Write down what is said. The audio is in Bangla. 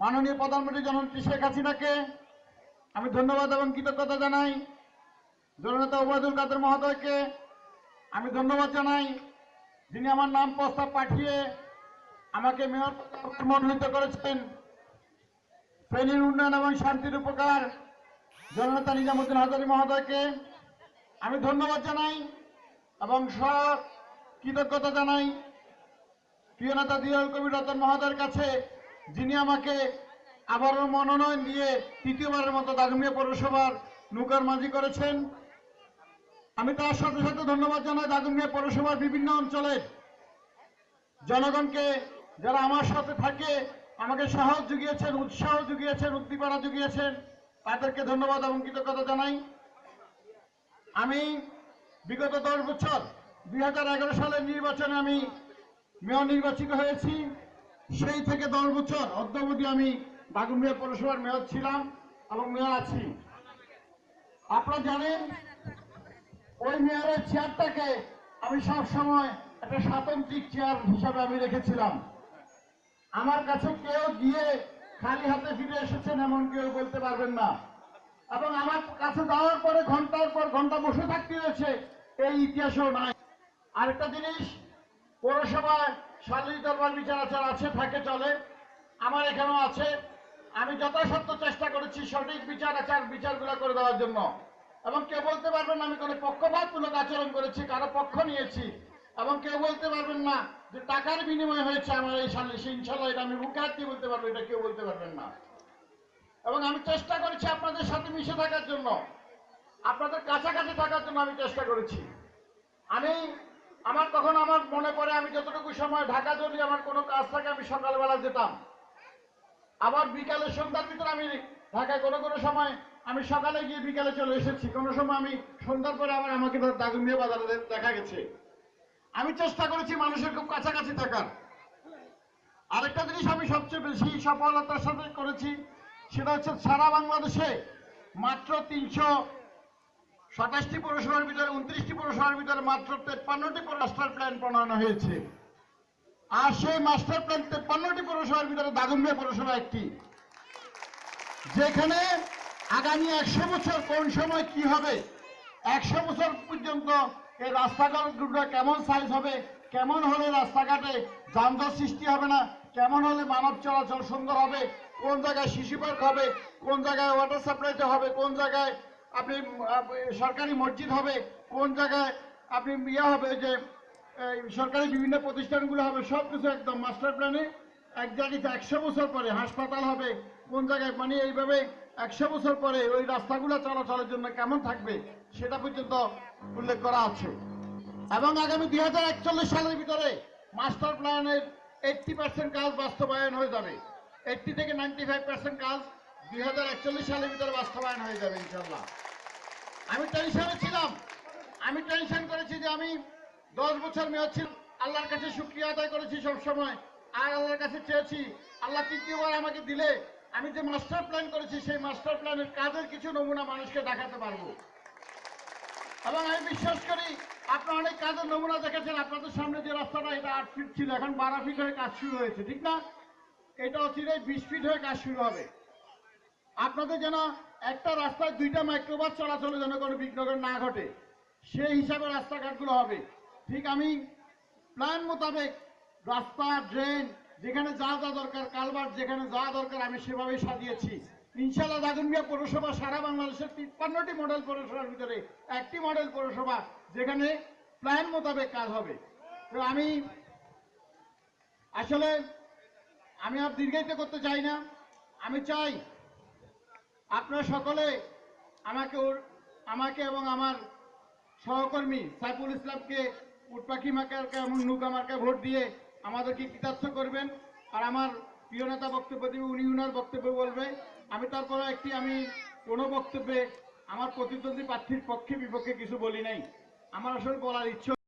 মাননীয় প্রধানমন্ত্রী জননেত্রী শেখ হাসিনাকে আমি ধন্যবাদ এবং কৃতজ্ঞতা জানাই। জননেতা ওবায়দুল কাদের মহোদয়কে আমি ধন্যবাদ জানাই, যিনি আমার নাম প্রস্তাব পাঠিয়ে আমাকে মেয়র মনোনীত করেছেন। ফেনীর উন্নয়ন এবং শান্তির উপকার জননেতা নিজামুদ্দিন হাজারি মহোদয়কে আমি ধন্যবাদ জানাই এবং সব কৃতজ্ঞতা জানাই। প্রিয় নেতা দিয়াল কবির রতন মহোদয়ের কাছে যিনি আমাকে আবারও মনোনয়ন দিয়ে তৃতীয়বারের মতো দাগমিয়া পৌরসভার নৌকার মাঝি করেছেন। আমি তার সাথে সাথে ধন্যবাদ জানাই দাগমিয়া পৌরসভার বিভিন্ন অঞ্চলের জনগণকে, যারা আমার সাথে থাকে, আমাকে সাহস জুগিয়েছেন, উৎসাহ জুগিয়েছেন, উদ্দীপনা জুগিয়েছেন, তাদেরকে ধন্যবাদ এবং কৃতজ্ঞতা জানাই। আমি বিগত দশ বছর, দুই হাজার এগারো সালের নির্বাচনে আমি মেয়র নির্বাচিত হয়েছি। সেই থেকে দশ বছর অদ্যাবধি আমি বাগুমিয়া পৌরসভার মেয়র ছিলাম এবং মেয়র আছি। আপনারা জানেন, ওই মেয়রের চেয়ারটাকে আমি সব সময় একটা স্বাতন্ত্রিক চেয়ার হিসাবে আমি রেখেছিলাম। আমার কাছে কেউ গিয়ে খালি হাতে ফিরে এসেছেন এমন কেউ বলতে পারবেন না। এবং আমার কাছে যাওয়ার পরে ঘণ্টার পর ঘণ্টা বসে থাকতে হয়েছে, এই ইতিহাসও নাই। আরেকটা জিনিস, পৌরসভায় সালিশ দরবার বিচার আচার আছে, থাকে, চলে। আমার এখানেও আছে। আমি যথাসাধ্য চেষ্টা করেছি সঠিক বিচার, আচার, বিচারগুলো করে দেওয়ার জন্য। এবং কেউ বলতে পারবেন না আমি কোনো পক্ষপাতমূলক আচরণ করেছি, কারও পক্ষ নিয়েছি। এবং কেউ বলতে পারবেন না যে টাকার বিনিময় হয়েছে আমার এই সালিশ ইনশাল্লাহ, এটা আমি মুখে হাত দিয়ে বলতে পারব, এটা কেউ বলতে পারবেন না। এবং আমি চেষ্টা করেছি আপনাদের সাথে মিশে থাকার জন্য। আপনাদের কাছাকাছি থাকার জন্য আমি চেষ্টা করেছি। আমি আমার তখন আমার মনে পড়ে আমি যতটুকু সময় ঢাকা যদি আমার কোনো কাজ থাকে, আমি সকালবেলা যেতাম। আবার বিকালে সন্ধ্যার ভিতরে আমি ঢাকায় কোনো কোনো সময় আমি সকালে গিয়ে বিকালে চলে এসেছি। কোনো সময় আমি সন্ধ্যার পরে আবার আমাকে ধর দাগুমিয়া বাজারে দেখা গেছে। আমি চেষ্টা করেছি মানুষের খুব কাছাকাছি থাকার। আরেকটা জিনিস আমি সবচেয়ে বেশি সফলতার সাথে করেছি, সেটা হচ্ছে সারা বাংলাদেশে মাত্র তিনশো সাতাশটি পৌরসভার ভিতরে উনত্রিশটি পৌরসভার ভিতরে মাত্র তেপ্পান্নটি মাস্টার প্ল্যান প্রণয়ন হয়েছে। আর সেই মাস্টার প্ল্যান তেপ্পান্নটি পৌরসভার ভিতরে দাগম্বিয়া পৌরসভা একটি। যেখানে আগামী একশো বছর কোন সময় কি হবে, একশো বছর পর্যন্ত এই রাস্তাঘাটগুলো কেমন সাইজ হবে, কেমন হলে রাস্তাঘাটে যানজট সৃষ্টি হবে না, কেমন হলে মানব চলাচল সুন্দর হবে, কোন জায়গায় শিশু পার্ক হবে, কোন জায়গায় ওয়াটার সাপ্লাইতে হবে, কোন জায়গায় আপনি সরকারি মসজিদ হবে, কোন জায়গায় আপনি ইয়ে হবে যে সরকারি বিভিন্ন প্রতিষ্ঠানগুলো হবে সব কিছু একদম মাস্টার প্ল্যানে এক জায়গাতে একশো বছর পরে হাসপাতাল হবে, কোন জায়গায় মানে এইভাবে একশো বছর পরে ওই রাস্তাগুলো চলাচলের জন্য কেমন থাকবে, সেটা পর্যন্ত উল্লেখ করা আছে। এবং আগামী দুই হাজার একচল্লিশ সালের ভিতরে মাস্টার প্ল্যানের এইটটি পার্সেন্ট কাজ বাস্তবায়ন হয়ে যাবে। এইটটি থেকে নাইনটি ফাইভ পার্সেন্ট কাজ দুই হাজার একচল্লিশ সালের ভিতরে বাস্তবায়ন হয়ে যাবে ইনশাল্লাহ আমি টেনশনে ছিলাম। আমি টেনশন করেছি যে আমি দশ বছর মেয়র ছিলাম আল্লাহর কাছে শুক্রিয়া আদায় করেছি সব সময় আর আল্লাহর কাছে চেয়েছি, আল্লাহ তৃতীয়বার আমাকে দিলে আমি যে মাস্টার প্ল্যান করেছি, সেই মাস্টার প্ল্যানের কাজের কিছু নমুনা মানুষকে দেখাতে পারব। এবং আমি বিশ্বাস করি, আপনারা অনেক কাজের নমুনা দেখেছেন। আপনাদের সামনে যে রাস্তাটা, এটা আট ফিট ছিল। এখন বারো ফিট হয়ে কাজ শুরু হয়েছে, ঠিক না? এটা অচিরেই বিশ ফিট হয়ে কাজ শুরু হবে। আপনাদের যেন একটা রাস্তায় দুইটা মাইক্রোবাস চলাচলে যেন কোনো বিঘ্ন না ঘটে, সেই হিসাবে রাস্তাঘাটগুলো হবে। ঠিক আমি প্ল্যান মোতাবেক রাস্তা ড্রেন যেখানে যা যা দরকার কালবার যেখানে যা দরকার, আমি সেভাবেই সাজিয়েছি। ইনশাল্লাহ দাগনবিয়া পৌরসভা সারা বাংলাদেশের তিপ্পান্নটি মডেল পৌরসভার ভিতরে একটি মডেল পৌরসভা যেখানে প্ল্যান মোতাবেক কাজ হবে। তো আমি আসলে আমি আর দীর্ঘায়িত করতে চাই না। আমি চাই আপনারা সকলে আমাকে আমাকে এবং আমার সহকর্মী সাইফুল ইসলামকে উটপাখি মার্কাকে এবং নৌকা মার্কায় ভোট দিয়ে আমাদেরকে কৃতার্থ করবেন। আর আমার প্রিয় নেতা বক্তব্য দেবে, উনি উনার বক্তব্য বলবে। আমি তারপরে একটি, আমি কোনো বক্তব্যে আমার প্রতিদ্বন্দ্বী প্রার্থীর পক্ষে বিপক্ষে কিছু বলি নাই। আমার আসলে বলার ইচ্ছে